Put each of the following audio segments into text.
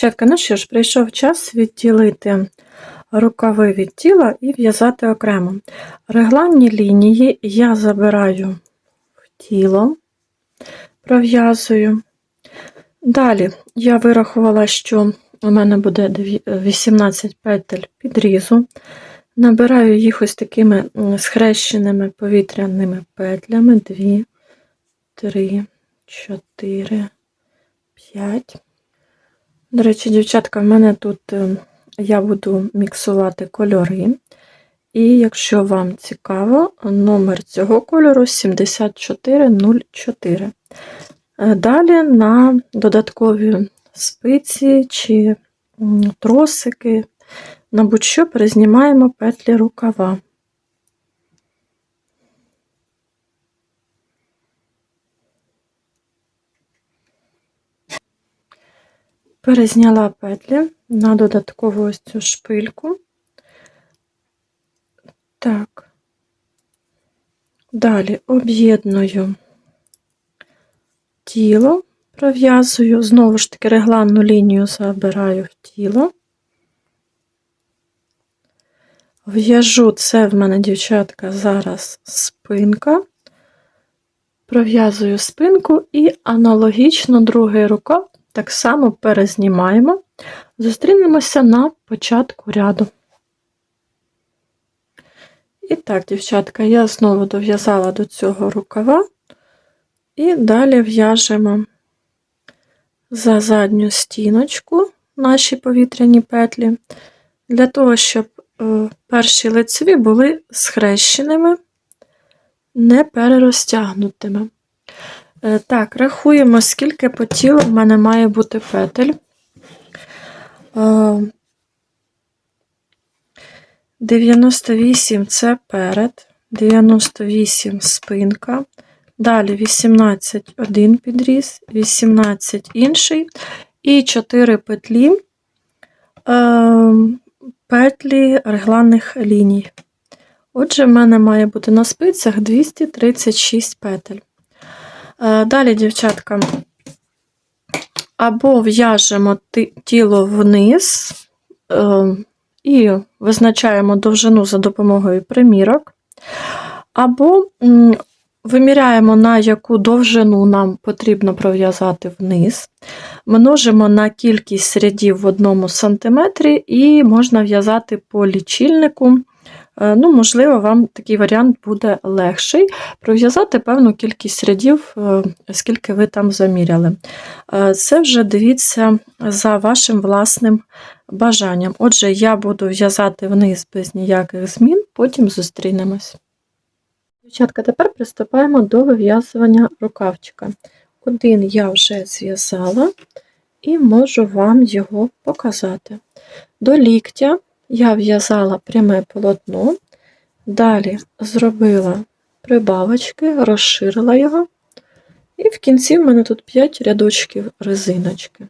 Дівчатка, ну що ж, прийшов час відділити рукави від тіла і в'язати окремо. Регланні лінії я забираю в тіло, пров'язую. Далі я вирахувала, що у мене буде 18 петель підрізу. Набираю їх ось такими схрещеними повітряними петлями. 2, 3, 4, 5. До речі, дівчатка, в мене тут е, я буду міксувати кольори. І якщо вам цікаво, номер цього кольору 7404. Е, Далі на додаткові спиці чи тросики, на будь-що перезнімаємо петлі рукава. Перезняла петлі на додаткову ось цю шпильку. Так. Далі об'єдную тіло, пров'язую, знову ж таки регланну лінію забираю в тіло. В'яжу це в мене, дівчатка, зараз спинка. Пров'язую спинку і аналогічно другий рукав так само перезнімаємо. Зустрінемося на початку ряду. І так, дівчатка, я знову дов'язала до цього рукава, і далі в'яжемо за задню стіночку наші повітряні петлі, для того, щоб е, перші лицеві були схрещеними, не перерозтягнутими. Е, Так, рахуємо, скільки по тілу в мене має бути петель. Е, 98 це перед, 98 спинка. Далі 18 один підріз, 18 інший, і 4 петлі е, петлі регланних ліній. Отже, в мене має бути на спицях 236 петель. Е, Далі, дівчатка, або в'яжемо тіло вниз е, і визначаємо довжину за допомогою примірок, або виміряємо, на яку довжину нам потрібно пров'язати вниз, множимо на кількість рядів в одному сантиметрі, і можна в'язати по лічильнику. Е, Ну, можливо, вам такий варіант буде легший пров'язати певну кількість рядів, е, скільки ви там заміряли. Е, Це вже дивіться за вашим власним бажанням. Отже, я буду в'язати вниз без ніяких змін, потім зустрінемось. Дівчатка, тепер приступаємо до вив'язування рукавчика. Один я вже зв'язала і можу вам його показати. До ліктя я в'язала пряме полотно, далі зробила прибавочки, розширила його, і в кінці в мене тут 5 рядочків резиночки.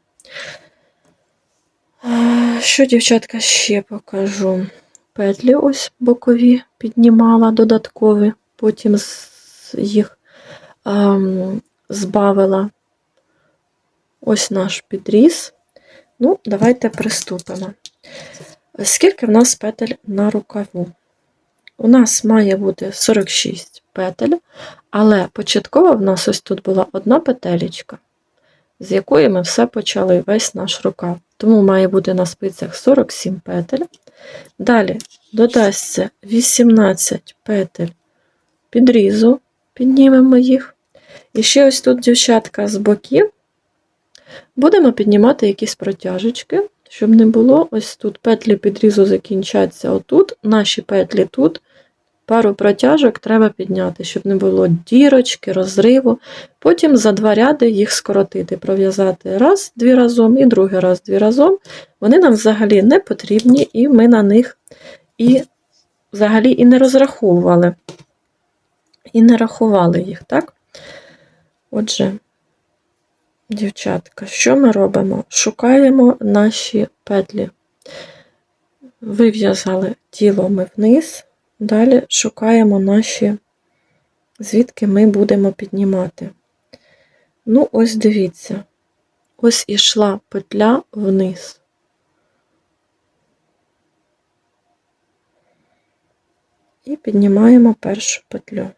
Е, Що, дівчатка, ще покажу? Петлі ось бокові піднімала додаткові, потім їх ем, збавила. Ось наш підріз. Ну, давайте приступимо. Скільки в нас петель на рукаву? У нас має бути 46 петель, але початково в нас ось тут була одна петелечка, з якої ми все почали, весь наш рукав. Тому має бути на спицях 47 петель. Далі додасться 18 петель підрізу, піднімемо їх. І ще ось тут, дівчатка, з боків будемо піднімати якісь протяжечки, щоб не було ось тут петлі підрізу закінчаться отут, наші петлі тут. Пару протяжок треба підняти, щоб не було дірочки, розриву. Потім за два ряди їх скоротити, пров'язати раз, дві разом і другий раз дві разом. Вони нам взагалі не потрібні, і ми на них і взагалі і не розраховували, і не рахували їх, так? Отже, дівчатка, що ми робимо? Шукаємо наші петлі. Вив'язали тіло ми вниз, далі шукаємо наші, звідки ми будемо піднімати. Ну, ось дивіться. ось ішла петля вниз. І піднімаємо першу петлю.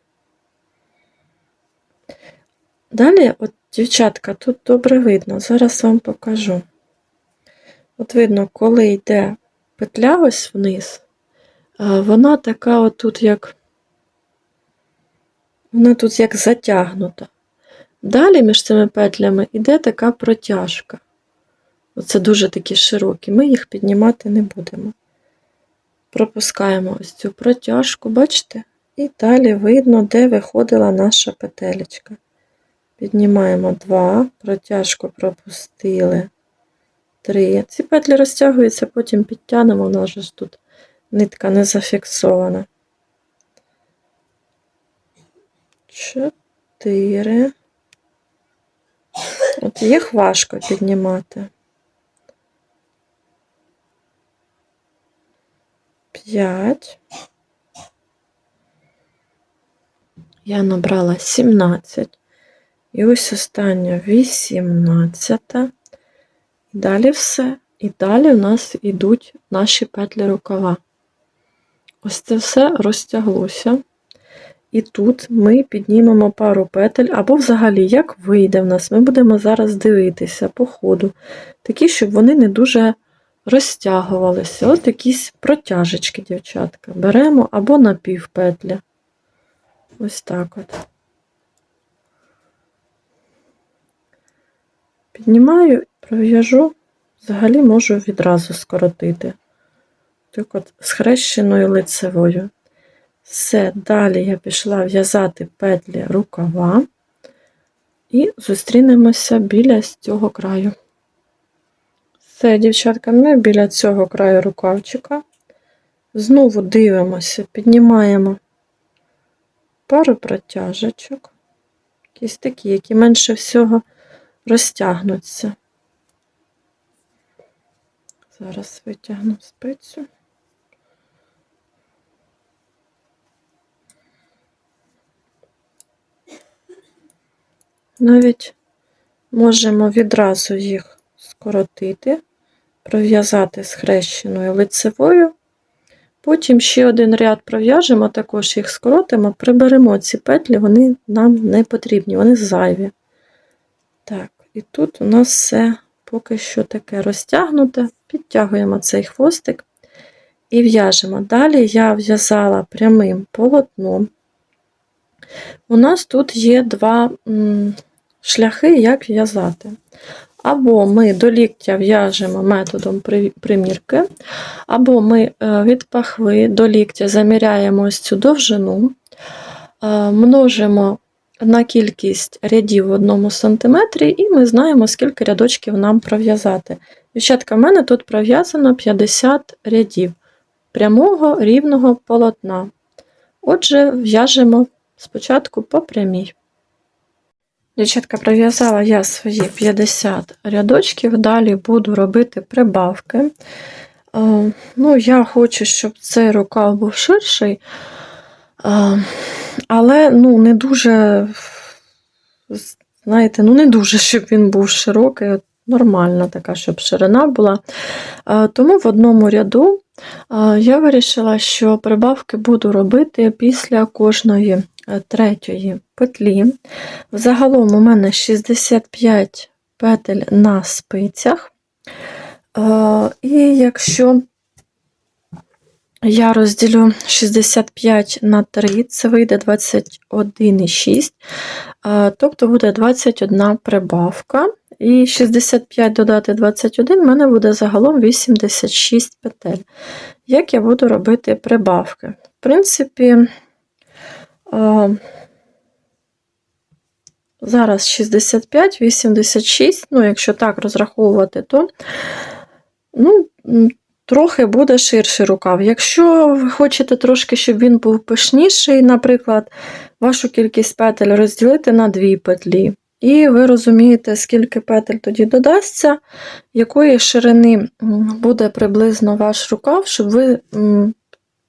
Далі, от, дівчатка, тут добре видно, зараз вам покажу. От видно, коли йде петля ось вниз, вона така отут як. Вона тут як затягнута. Далі між цими петлями йде така протяжка. Оце дуже такі широкі. Ми їх піднімати не будемо. Пропускаємо ось цю протяжку, бачите? І далі видно, де виходила наша петелечка. Піднімаємо 2, протяжку пропустили. 3. Ці петлі розтягуються, потім підтягнемо, у нас ж тут нитка не зафіксована. 4. От їх важко піднімати. 5. Я набрала 17. І ось остання 18. І далі все. І далі у нас йдуть наші петлі рукава. Ось це все розтяглося. І тут ми піднімемо пару петель, або взагалі, як вийде в нас, ми будемо зараз дивитися по ходу. Такі, щоб вони не дуже розтягувалися. От якісь протяжечки, дівчатка. Беремо або на пів петля. Ось так от. Піднімаю, пров'яжу, взагалі можу відразу скоротити. Так от схрещеною лицевою. Все, далі я пішла в'язати петлі рукава і зустрінемося біля цього краю. Все, дівчатка, ми біля цього краю рукавчика. Знову дивимося, піднімаємо пару протяжечок, якісь такі, які менше всього розтягнуться. Зараз витягну спицю. Навіть можемо відразу їх скоротити, пров'язати схрещеною лицевою. Потім ще один ряд пров'яжемо, також їх скоротимо, приберемо ці петлі, вони нам не потрібні, вони зайві. І тут у нас все поки що таке розтягнуте, підтягуємо цей хвостик і в'яжемо. Далі я в'язала прямим полотном. У нас тут є два шляхи, як в'язати. Або ми до ліктя в'яжемо методом примірки, або ми е, від пахви до ліктя заміряємо ось цю довжину, е, множимо на кількість рядів в одному сантиметрі, і ми знаємо, скільки рядочків нам пров'язати. Дівчатка, в мене тут пров'язано 50 рядів прямого рівного полотна. Отже, в'яжемо спочатку по прямій. Дівчатка, пров'язала я свої 50 рядочків, далі буду робити прибавки. Е, Ну, Я хочу, щоб цей рукав був ширший, е, але ну, не дуже, знаєте, ну не дуже, щоб він був широкий, от нормальна така, щоб ширина була. Тому в одному ряду я вирішила, що прибавки буду робити після кожної е, третьої петлі. Загалом у мене 65 петель на спицях. І якщо я розділю 65 на 3, це вийде 21,6, е, тобто буде 21 прибавка. І 65 додати 21, в мене буде загалом 86 петель. Як я буду робити прибавки? В принципі, зараз 65, 86, ну, якщо так розраховувати, то ну, трохи буде ширший рукав. Якщо ви хочете трошки, щоб він був пишніший, наприклад, вашу кількість петель розділити на дві петлі. І ви розумієте, скільки петель тоді додасться, якої ширини буде приблизно ваш рукав, щоб ви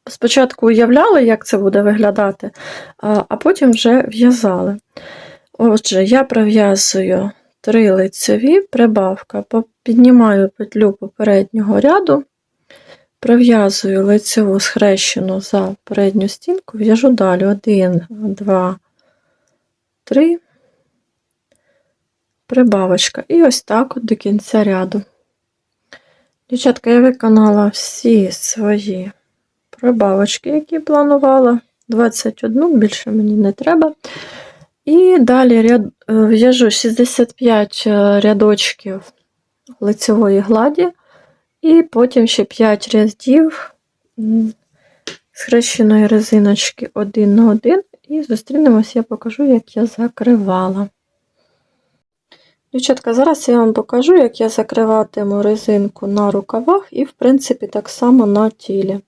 спочатку уявляли, як це буде виглядати, а потім вже в'язали. Отже, я пров'язую 3 лицеві, прибавка, піднімаю петлю попереднього ряду, пров'язую лицеву схрещену за передню стінку, в'яжу далі 1, 2, 3, прибавочка. І ось так от до кінця ряду. Дівчатка, я виконала всі свої прибавочки, які планувала. 21, більше мені не треба. І далі е, в'яжу 65 е, рядочків лицевої гладі, і потім ще 5 рядів схрещеної резиночки один на один. І зустрінемось, я покажу, як я закривала. Дівчатка, зараз я вам покажу, як я закриватиму резинку на рукавах і, в принципі, так само на тілі.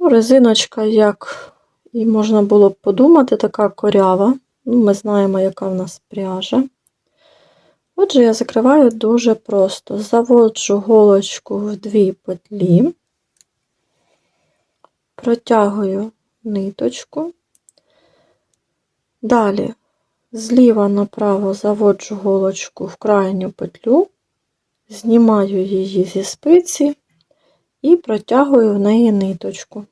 Ну, резиночка, як і можна було б подумати, така корява. Ну, ми знаємо, яка в нас пряжа. Отже, я закриваю дуже просто. Заводжу голочку в дві петлі, протягую ниточку. Далі зліва направо заводжу голочку в крайню петлю, знімаю її зі спиці і протягую в неї ниточку.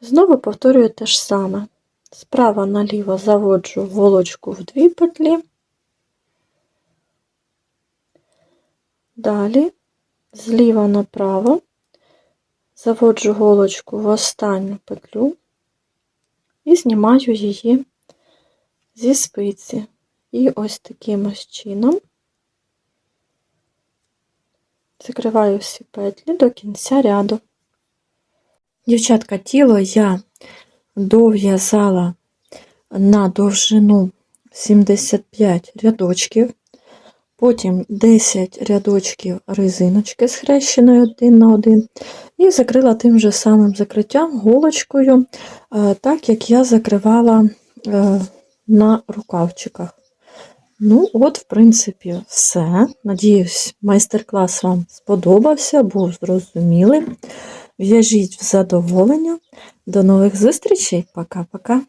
Знову повторюю те ж саме. Справа наліво заводжу голочку в дві петлі. Далі зліва направо заводжу голочку в останню петлю і знімаю її зі спиці. І ось таким ось чином закриваю всі петлі до кінця ряду. Дівчатка, тіло я дов'язала на довжину 75 рядочків, потім 10 рядочків резиночки схрещеної один на один, і закрила тим же самим закриттям голочкою, е, так як я закривала е, на рукавчиках. Ну, от, в принципі, все. Надіюсь, майстер-клас вам сподобався, був зрозумілий. В'яжіть в задоволення. До нових зустрічей. Пока-пока.